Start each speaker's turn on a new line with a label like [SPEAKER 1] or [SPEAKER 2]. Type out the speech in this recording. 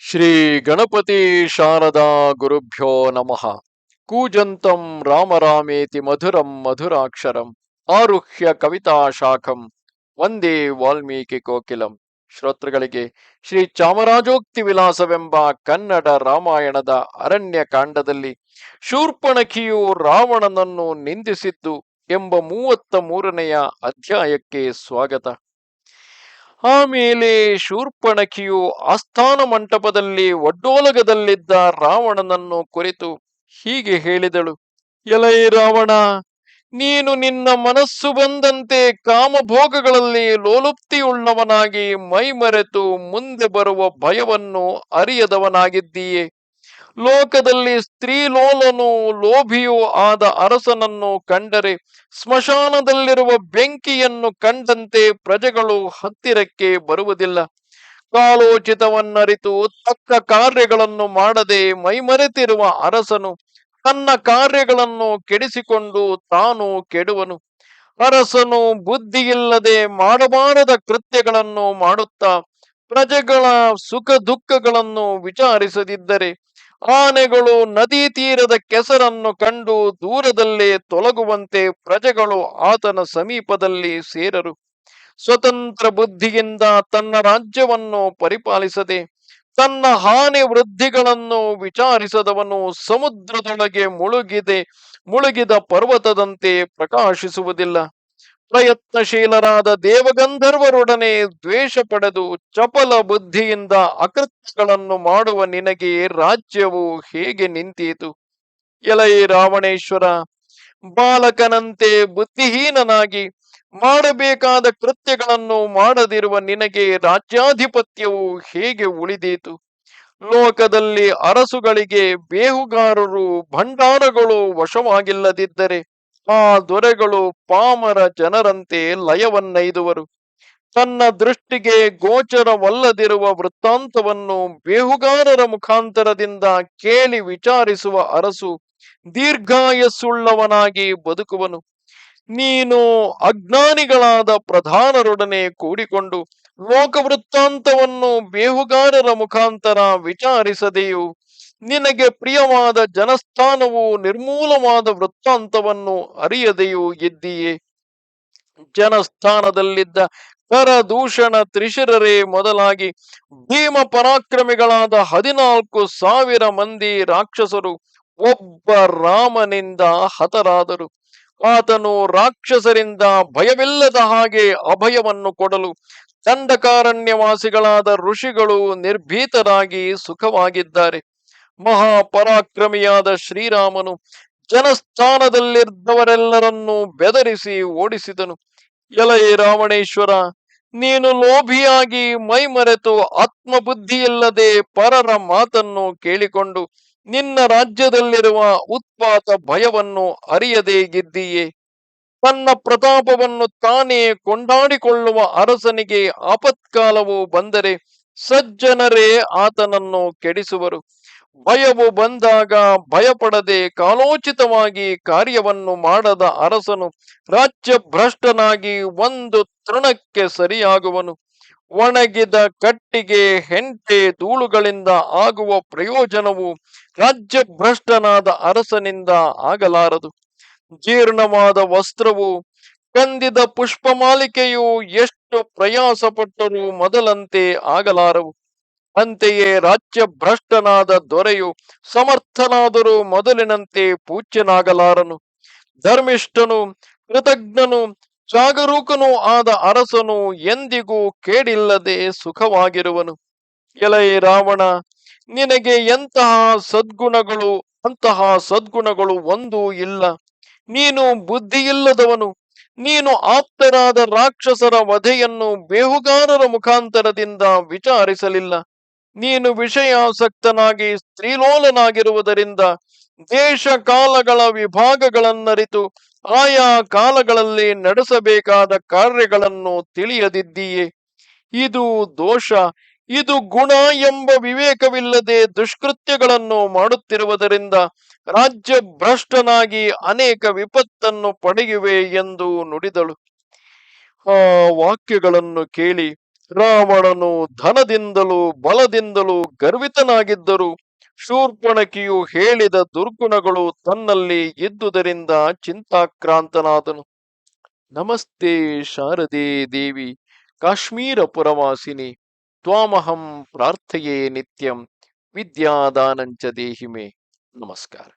[SPEAKER 1] ಶ್ರೀ ಗಣಪತಿ ಶಾರದಾ ಗುರುಭ್ಯೋ ನಮಃ. ಕೂಜಂತಂ ರಾಮರಾಮೇತಿ ಮಧುರಂ ಮಧುರಾಕ್ಷರಂ ಆರುಹ್ಯ ಕವಿತಾ ಶಾಖಂ ವಂದೇ ವಾಲ್ಮೀಕಿ ಕೋಕಿಲಂ. ಶ್ರೋತೃಗಳಿಗೆ ಶ್ರೀ ಚಾಮರಾಜೋಕ್ತಿ ವಿಲಾಸವೆಂಬ ಕನ್ನಡ ರಾಮಾಯಣದ ಅರಣ್ಯ ಕಾಂಡದಲ್ಲಿ ಶೂರ್ಪಣಖಿಯು ರಾವಣನನ್ನು ನಿಂದಿಸಿದ್ದು ಎಂಬ ಮೂವತ್ತ ಮೂರನೆಯ ಅಧ್ಯಾಯಕ್ಕೆ ಸ್ವಾಗತ. ಆಮೇಲೆ ಶೂರ್ಪಣಕಿಯು ಆಸ್ಥಾನ ಮಂಟಪದಲ್ಲಿ ಒಡ್ಡೋಲಗದಲ್ಲಿದ್ದ ರಾವಣನನ್ನು ಕುರಿತು ಹೀಗೆ ಹೇಳಿದಳು. ಎಲೈ ರಾವಣ, ನೀನು ನಿನ್ನ ಮನಸ್ಸು ಬಂದಂತೆ ಕಾಮಭೋಗಗಳಲ್ಲಿ ಲೋಲುಪ್ತಿಯುಳ್ಳವನಾಗಿ ಮೈಮರೆತು ಮುಂದೆ ಬರುವ ಭಯವನ್ನು ಅರಿಯದವನಾಗಿದ್ದೀಯೆ. ಲೋಕದಲ್ಲಿ ಸ್ತ್ರೀಲೋಲನು ಲೋಭಿಯೂ ಆದ ಅರಸನನ್ನು ಕಂಡರೆ ಸ್ಮಶಾನದಲ್ಲಿರುವ ಬೆಂಕಿಯನ್ನು ಕಂಡಂತೆ ಪ್ರಜೆಗಳು ಹತ್ತಿರಕ್ಕೆ ಬರುವುದಿಲ್ಲ. ಕಾಲೋಚಿತವನ್ನರಿತು ತಕ್ಕ ಕಾರ್ಯಗಳನ್ನು ಮಾಡದೆ ಮೈಮರೆತಿರುವ ಅರಸನು ತನ್ನ ಕಾರ್ಯಗಳನ್ನು ಕೆಡಿಸಿಕೊಂಡು ತಾನು ಕೆಡುವನು. ಅರಸನು ಬುದ್ಧಿಯಿಲ್ಲದೆ ಮಾಡಬಾರದ ಕೃತ್ಯಗಳನ್ನು ಮಾಡುತ್ತಾ ಪ್ರಜೆಗಳ ಸುಖ ದುಃಖಗಳನ್ನು ವಿಚಾರಿಸದಿದ್ದರೆ ಆನೆಗಳು ನದಿ ತೀರದ ಕೆಸರನ್ನು ಕಂಡು ದೂರದಲ್ಲೇ ತೊಲಗುವಂತೆ ಪ್ರಜೆಗಳು ಆತನ ಸಮೀಪದಲ್ಲಿ ಸೇರರು. ಸ್ವತಂತ್ರ ಬುದ್ಧಿಯಿಂದ ತನ್ನ ರಾಜ್ಯವನ್ನು ಪರಿಪಾಲಿಸದೆ, ತನ್ನ ಹಾನಿ ವೃದ್ಧಿಗಳನ್ನು ವಿಚಾರಿಸದವನು ಸಮುದ್ರದೊಳಗೆ ಮುಳುಗಿದೆ, ಮುಳುಗಿದ ಪರ್ವತದಂತೆ ಪ್ರಕಾಶಿಸುವುದಿಲ್ಲ. ಪ್ರಯತ್ನಶೀಲರಾದ ದೇವಗಂಧರ್ವರೊಡನೆ ದ್ವೇಷ ಪಡೆದು ಚಪಲ ಬುದ್ಧಿಯಿಂದ ಅಕೃತ್ಯಗಳನ್ನು ಮಾಡುವ ನಿನಗೆ ರಾಜ್ಯವು ಹೇಗೆ ನಿಂತೀತು? ಎಲೈ ರಾವಣೇಶ್ವರ, ಬಾಲಕನಂತೆ ಬುದ್ಧಿಹೀನನಾಗಿ ಮಾಡಬೇಕಾದ ಕೃತ್ಯಗಳನ್ನು ಮಾಡದಿರುವ ನಿನಗೆ ರಾಜ್ಯಾಧಿಪತ್ಯವು ಹೇಗೆ ಉಳಿದೀತು? ಲೋಕದಲ್ಲಿ ಅರಸುಗಳಿಗೆ ಬೇಹುಗಾರರು, ಭಂಡಾರಗಳು ವಶವಾಗಿಲ್ಲದಿದ್ದರೆ ಆ ದೊರೆಗಳು ಪಾಮರ ಜನರಂತೆ ಲಯವನ್ನೈದುವರು. ತನ್ನ ದೃಷ್ಟಿಗೆ ಗೋಚರವಲ್ಲದಿರುವ ವೃತ್ತಾಂತವನ್ನು ಬೇಹುಗಾರರ ಮುಖಾಂತರದಿಂದ ಕೇಳಿ ವಿಚಾರಿಸುವ ಅರಸು ದೀರ್ಘಾಯಸ್ಸುಳ್ಳವನಾಗಿ ಬದುಕುವನು. ನೀನು ಅಜ್ಞಾನಿಗಳಾದ ಪ್ರಧಾನರೊಡನೆ ಕೂಡಿಕೊಂಡು ಲೋಕವೃತ್ತಾಂತವನ್ನು ಬೇಹುಗಾರರ ಮುಖಾಂತರ ವಿಚಾರಿಸದೆಯೂ ನಿನಗೆ ಪ್ರಿಯವಾದ ಜನಸ್ಥಾನವು ನಿರ್ಮೂಲವಾದ ವೃತ್ತಾಂತವನ್ನು ಅರಿಯದೆಯೂ ಇದ್ದೀಯೇ. ಜನಸ್ಥಾನದಲ್ಲಿದ್ದ ಕರದೂಷಣ ತ್ರಿಶಿರರೇ ಮೊದಲಾಗಿ ಭೀಮ ಪರಾಕ್ರಮಿಗಳಾದ ಹದಿನಾಲ್ಕು ಸಾವಿರ ಮಂದಿ ರಾಕ್ಷಸರು ಒಬ್ಬ ರಾಮನಿಂದ ಹತರಾದರು. ಆತನು ರಾಕ್ಷಸರಿಂದ ಭಯವಿಲ್ಲದ ಹಾಗೆ ಅಭಯವನ್ನು ಕೊಡಲು ದಂಡಕಾರಣ್ಯವಾಸಿಗಳಾದ ಋಷಿಗಳು ನಿರ್ಭೀತರಾಗಿ ಸುಖವಾಗಿದ್ದಾರೆ. ಮಹಾಪರಾಕ್ರಮಿಯಾದ ಶ್ರೀರಾಮನು ಜನಸ್ಥಾನದಲ್ಲಿದ್ದವರೆಲ್ಲರನ್ನೂ ಬೆದರಿಸಿ ಓಡಿಸಿದನು. ಎಲೈ ರಾವಣೇಶ್ವರ, ನೀನು ಲೋಭಿಯಾಗಿ ಮೈಮರೆತು ಆತ್ಮಬುದ್ಧಿಯಿಲ್ಲದೆ ಪರರ ಮಾತನ್ನು ಕೇಳಿಕೊಂಡು ನಿನ್ನ ರಾಜ್ಯದಲ್ಲಿರುವ ಉತ್ಪಾತ ಭಯವನ್ನು ಅರಿಯದೇ ಗಿದ್ದೀಯೇ ತನ್ನ ಪ್ರತಾಪವನ್ನು ತಾನೇ ಕೊಂಡಾಡಿಕೊಳ್ಳುವ ಅರಸನಿಗೆ ಆಪತ್ಕಾಲವು ಬಂದರೆ ಸಜ್ಜನರೇ ಆತನನ್ನು ಕೆಡಿಸುವರು. ಭಯವು ಬಂದಾಗ ಭಯಪಡದೆ ಕಾಲೋಚಿತವಾಗಿ ಕಾರ್ಯವನ್ನು ಮಾಡದ ಅರಸನು ರಾಜ್ಯ ಭ್ರಷ್ಟನಾಗಿ ಒಂದು ತೃಣಕ್ಕೆ ಸರಿಯಾಗುವನು. ಒಣಗಿದ ಕಟ್ಟಿಗೆ, ಹೆಂಟೆ, ಧೂಳುಗಳಿಂದ ಆಗುವ ಪ್ರಯೋಜನವು ರಾಜ್ಯ ಭ್ರಷ್ಟನಾದ ಅರಸನಿಂದ ಆಗಲಾರದು. ಜೀರ್ಣವಾದ ವಸ್ತ್ರವು, ಕಂದಿದ ಪುಷ್ಪಮಾಲಿಕೆಯು ಎಷ್ಟು ಪ್ರಯಾಸ ಪಟ್ಟರೂ ಮೊದಲಂತೆ ಆಗಲಾರವು. ಅಂತೆಯೇ ರಾಜ್ಯ ಭ್ರಷ್ಟನಾದ ದೊರೆಯು ಸಮರ್ಥನಾದರೂ ಮೊದಲಿನಂತೆ ಪೂಜ್ಯನಾಗಲಾರನು. ಧರ್ಮಿಷ್ಠನು, ಕೃತಜ್ಞನು, ಜಾಗರೂಕನೂ ಆದ ಅರಸನು ಎಂದಿಗೂ ಕೇಡಿಲ್ಲದೆ ಸುಖವಾಗಿರುವನು. ಎಲೈ ರಾವಣ, ನಿನಗೆ ಎಂತಹ ಸದ್ಗುಣಗಳು, ಅಂತಹ ಸದ್ಗುಣಗಳು ಒಂದೂ ಇಲ್ಲ. ನೀನು ಬುದ್ಧಿಯಿಲ್ಲದವನು. ನೀನು ಆಪ್ತರಾದ ರಾಕ್ಷಸರ ವಧೆಯನ್ನು ಬೇಹುಗಾರರ ಮುಖಾಂತರದಿಂದ ವಿಚಾರಿಸಲಿಲ್ಲ. ನೀನು ವಿಷಯಾಸಕ್ತನಾಗಿ ಸ್ತ್ರೀಲೋಲನಾಗಿರುವುದರಿಂದ ದೇಶ ಕಾಲಗಳ ವಿಭಾಗಗಳನ್ನರಿತು ಆಯಾ ಕಾಲಗಳಲ್ಲಿ ನಡೆಸಬೇಕಾದ ಕಾರ್ಯಗಳನ್ನು ತಿಳಿಯದಿದ್ದೀಯೇ. ಇದು ದೋಷ. ಇದು ಗುಣ ಎಂಬ ವಿವೇಕವಿಲ್ಲದೆ ದುಷ್ಕೃತ್ಯಗಳನ್ನು ಮಾಡುತ್ತಿರುವುದರಿಂದ ರಾಜ್ಯ ಭ್ರಷ್ಟನಾಗಿ ಅನೇಕ ವಿಪತ್ತನ್ನು ಪಡೆಯುವೆ ಎಂದು ನುಡಿದಳು. ಆ ವಾಕ್ಯಗಳನ್ನು ಕೇಳಿ ರಾವಣನು ಧನದಿಂದಲೂ ಬಲದಿಂದಲೂ ಗರ್ವಿತನಾಗಿದ್ದರು. ಶೂರ್ಪಣಕಿಯು ಹೇಳಿದ ದುರ್ಗುಣಗಳು ತನ್ನಲ್ಲಿ ಇದ್ದುದರಿಂದ ಚಿಂತಾಕ್ರಾಂತನಾದನು. ನಮಸ್ತೆ ಶಾರದೆ ದೇವಿ, ಕಾಶ್ಮೀರ ಪುರವಾಸಿನಿ, ತ್ವಾಮಹಂ ಪ್ರಾರ್ಥೆಯೇ ನಿತ್ಯಂ, ವಿದ್ಯಾದಾನಂಚ ದೇಹಿಮೆ. ನಮಸ್ಕಾರ.